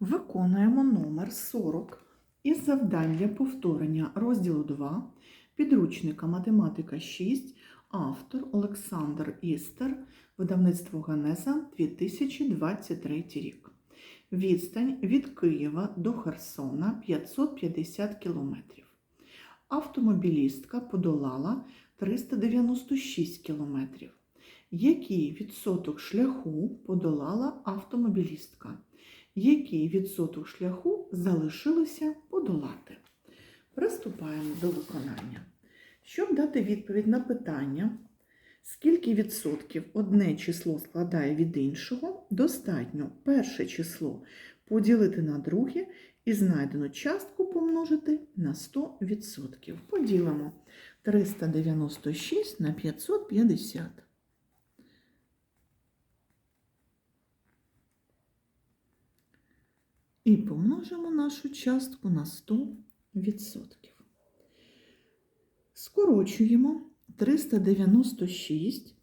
Виконуємо номер 40 із завдань для повторення розділу 2 підручника Математика 6, автор Олександр Істер, видавництво Генеза 2023 рік. Відстань від Києва до Херсона 550 км. Автомобілістка подолала 396 км. Який відсоток шляху подолала автомобілістка? Який відсоток шляху залишилося подолати? Приступаємо до виконання. Щоб дати відповідь на питання, скільки відсотків одне число складає від іншого, достатньо перше число поділити на друге і знайдену частку помножити на 100%. Поділимо 396 на 550. І помножимо нашу частку на 100%. Скорочуємо 396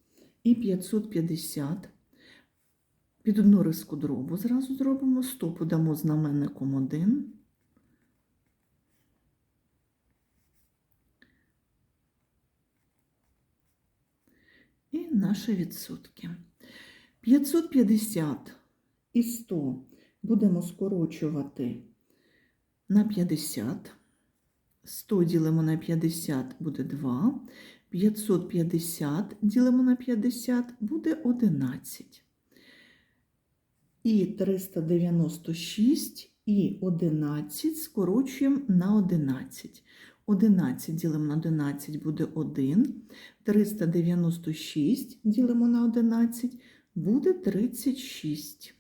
і 550. Під одну риску дробу зразу зробимо 100, подамо знаменником 1. І наші відсотки. 550 і 100 будемо скорочувати на 50. 100 ділимо на 50 буде 2. 550 ділимо на 50 буде 11. І 396 і 11 скорочуємо на 11. 11 ділимо на 11 буде 1. 396 ділимо на 11 буде 36.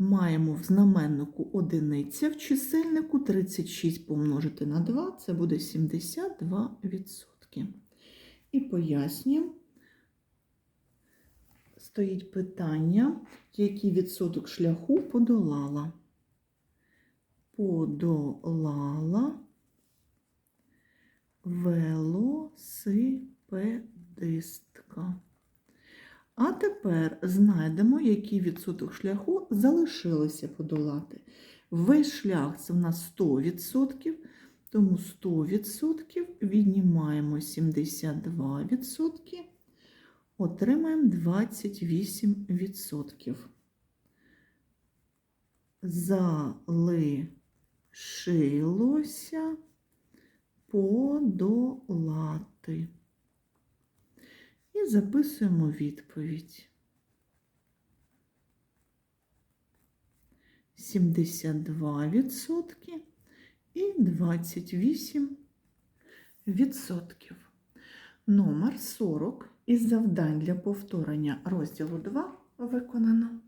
Маємо в знаменнику одиниця, в чисельнику 36 помножити на 2, це буде 72%. І пояснюємо, стоїть питання, який відсоток шляху подолала. Подолала велосипедистка. А тепер знайдемо, який відсоток шляху залишилося подолати. Весь шлях це в нас 100%, тому 100% віднімаємо 72%, отримаємо 28%. Залишилося подолати. І записуємо відповідь. 72% і 28%. Номер 40 із завдань для повторення розділу 2 виконано.